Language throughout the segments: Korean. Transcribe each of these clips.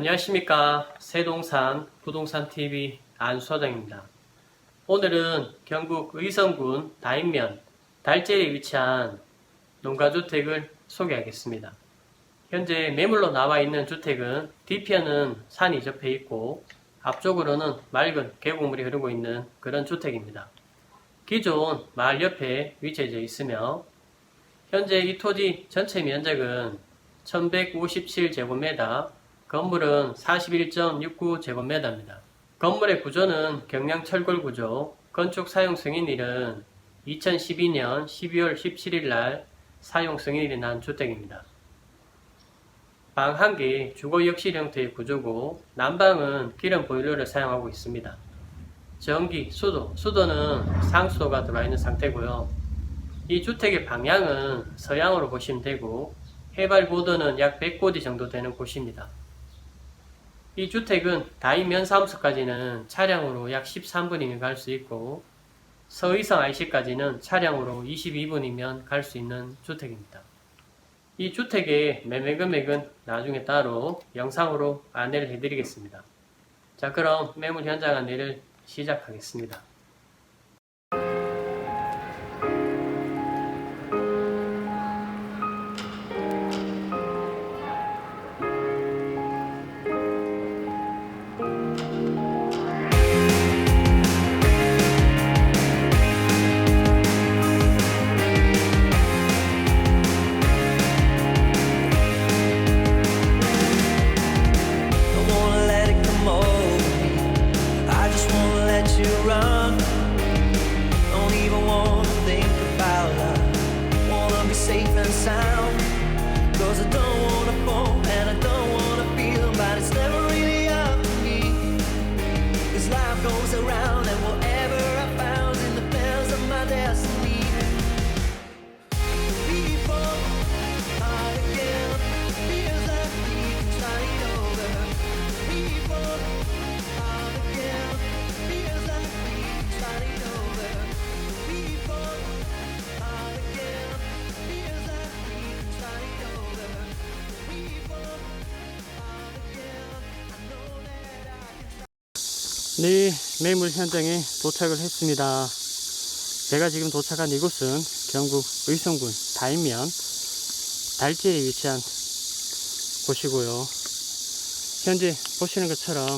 안녕하십니까 세동산 부동산TV 안수화장입니다. 오늘은 경북 의성군 다인면 달제리에 위치한 농가주택을 소개하겠습니다. 현재 매물로 나와 있는 주택은 뒤편은 산이 접해 있고 앞쪽으로는 맑은 계곡물이 흐르고 있는 그런 주택입니다. 기존 마을 옆에 위치해 있으며 현재 이 토지 전체 면적은 1157제곱미터, 건물은 41.69제곱미터입니다. 건물의 구조는 경량 철골 구조, 건축 사용 승인일은 2012년 12월 17일 날 사용 승인일이 난 주택입니다. 방 1개 주거 욕실 형태의 구조고 난방은 기름 보일러를 사용하고 있습니다. 전기, 수도, 수도는 상수도가 들어와 있는 상태고요. 이 주택의 방향은 서양으로 보시면 되고 해발 고도는 약 100고지 정도 되는 곳입니다. 이 주택은 다이 면 사무소까지는 차량으로 약 13분이면 갈 수 있고 서의성 IC까지는 차량으로 22분이면 갈 수 있는 주택입니다. 이 주택의 매매 금액은 나중에 따로 영상으로 안내를 해드리겠습니다. 자 그럼 매물 현장 안내를 시작하겠습니다. 네, 매물 현장에 도착을 했습니다. 제가 지금 도착한 이곳은 경북 의성군 다인면 달지에 위치한 곳이고요. 현재 보시는 것처럼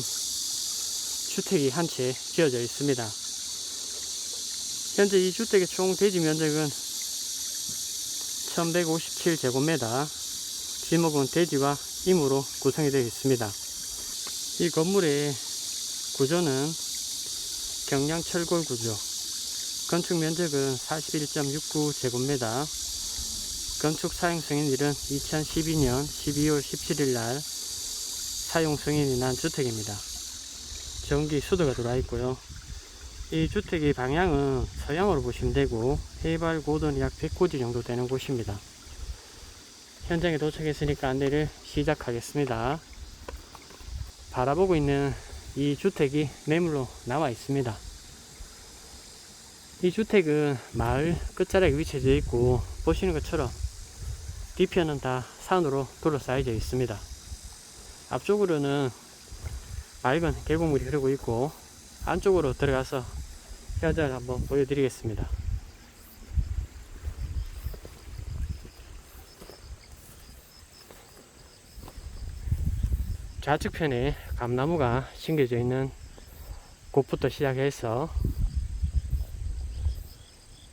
주택이 한 채 지어져 있습니다. 현재 이 주택의 총 대지 면적은 1157제곱미터, 지목은 대지와 임으로 구성이 되어 있습니다. 이 건물의 구조는 경량 철골 구조. 건축 면적은 41.69 제곱미터. 건축 사용 승인일은 2012년 12월 17일 날 사용 승인이 난 주택입니다. 전기 수도가 들어와 있고요. 이 주택의 방향은 서양으로 보시면 되고 해발 고도는 약 100고지 정도 되는 곳입니다. 현장에 도착했으니까 안내를 시작하겠습니다. 바라보고 있는 이 주택이 매물로 나와 있습니다. 이 주택은 마을 끝자락에 위치해 있고 보시는 것처럼 뒤편은 다 산으로 둘러싸여져 있습니다. 앞쪽으로는 맑은 계곡물이 흐르고 있고 안쪽으로 들어가서 현장을 한번 보여드리겠습니다. 좌측편에 감나무가 심겨져 있는 곳부터 시작해서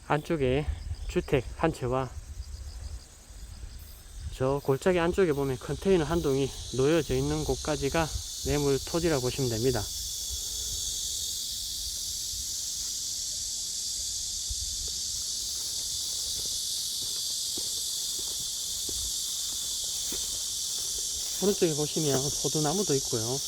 안쪽에 주택 한 채와 저 골짜기 안쪽에 보면 컨테이너 한 동이 놓여져 있는 곳까지가 매물 토지라고 보시면 됩니다. 오른쪽에 보시면 포도나무도 있고요.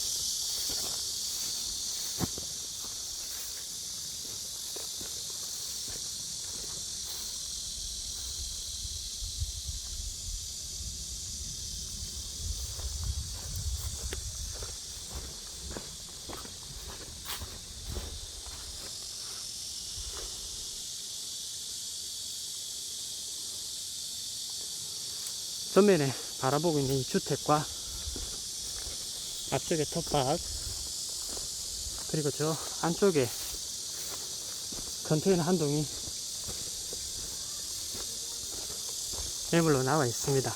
전면에 바라보고 있는 이 주택과 앞쪽에 텃밭 그리고 저 안쪽에 컨테이너 한 동이 매물로 나와 있습니다.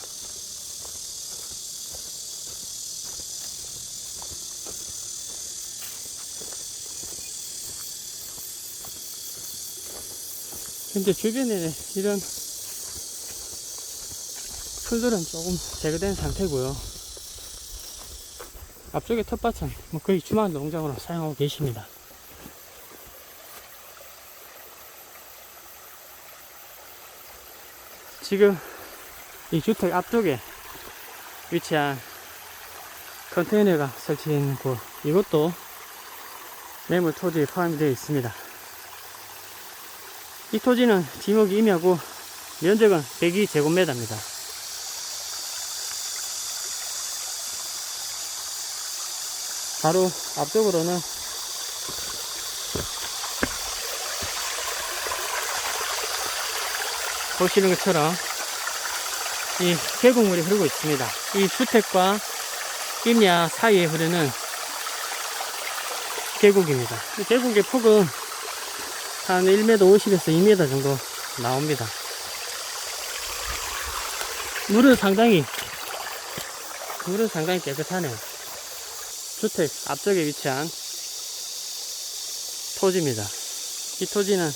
근데 주변에 이런 풀들은 조금 제거된 상태고요. 앞쪽에 텃밭은 뭐 거의 주말 농장으로 사용하고 계십니다. 지금 이 주택 앞쪽에 위치한 컨테이너가 설치되어 있는 곳 이것도 매물 토지에 포함이 되어 있습니다. 이 토지는 지목이 임야고 면적은 102제곱미터입니다. 바로 앞쪽으로는 보시는 것처럼 이 계곡물이 흐르고 있습니다. 이 주택과 임야 사이에 흐르는 계곡입니다. 이 계곡의 폭은 한 1m 50에서 2m 정도 나옵니다. 물은 상당히 물은 상당히 깨끗하네요. 주택 앞쪽에 위치한 토지입니다. 이 토지는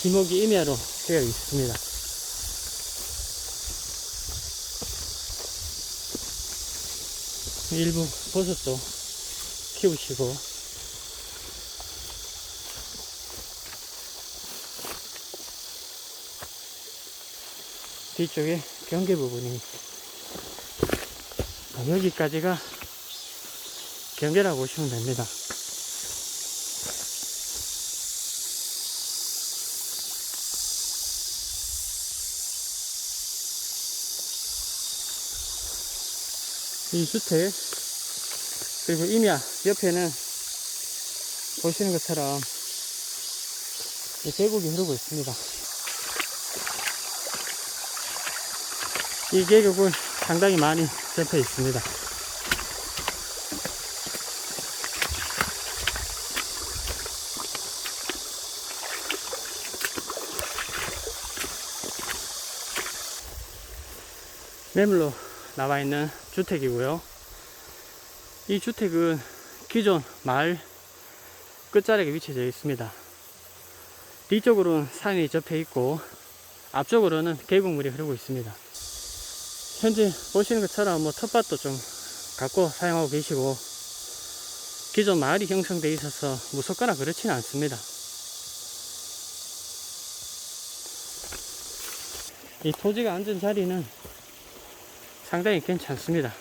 지목이 임야로 되어 있습니다. 일부 버섯도 키우시고 뒤쪽에 경계 부분이 아, 여기까지가 경계라고 보시면 됩니다. 이 주택 그리고 임야 옆에는 보시는 것처럼 이 계곡이 흐르고 있습니다. 이 계곡은 상당히 많이 접해 있습니다. 매물로 나와 있는 주택이고요. 이 주택은 기존 마을 끝자락에 위치되어 있습니다. 뒤쪽으로는 산이 접해 있고 앞쪽으로는 계곡물이 흐르고 있습니다. 현재 보시는 것처럼 뭐 텃밭도 좀 갖고 사용하고 계시고 기존 마을이 형성되어 있어서 무섭거나 그렇지는 않습니다. 이 토지가 앉은 자리는 상당히 괜찮습니다.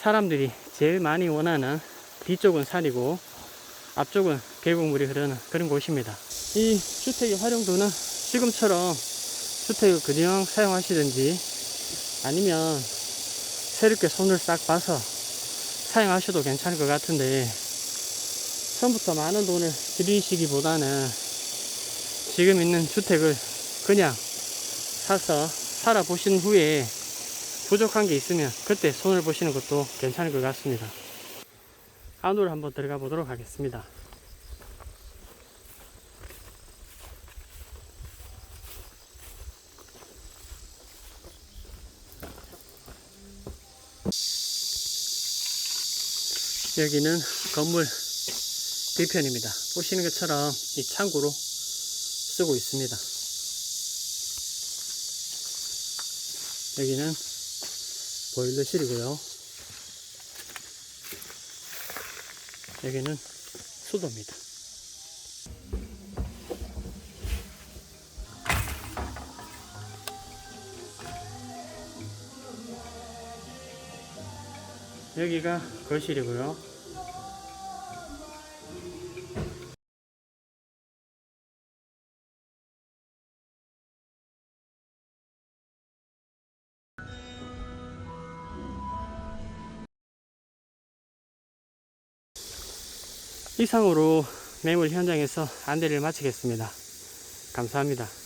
사람들이 제일 많이 원하는 뒤쪽은 산이고 앞쪽은 계곡물이 흐르는 그런 곳입니다. 이 주택의 활용도는 지금처럼 주택을 그냥 사용하시든지 아니면 새롭게 손을 싹 봐서 사용하셔도 괜찮을 것 같은데 처음부터 많은 돈을 들이시기보다는 지금 있는 주택을 그냥 사서 살아보신 후에 부족한 게 있으면 그때 손을 보시는 것도 괜찮을 것 같습니다. 안으로 한번 들어가 보도록 하겠습니다. 여기는 건물 뒤편입니다. 보시는 것처럼 이 창고로 쓰고 있습니다. 여기는 보일러실이고요. 여기는 수도입니다. 여기가 거실이고요. 이상으로 매물 현장에서 안대를 마치겠습니다. 감사합니다.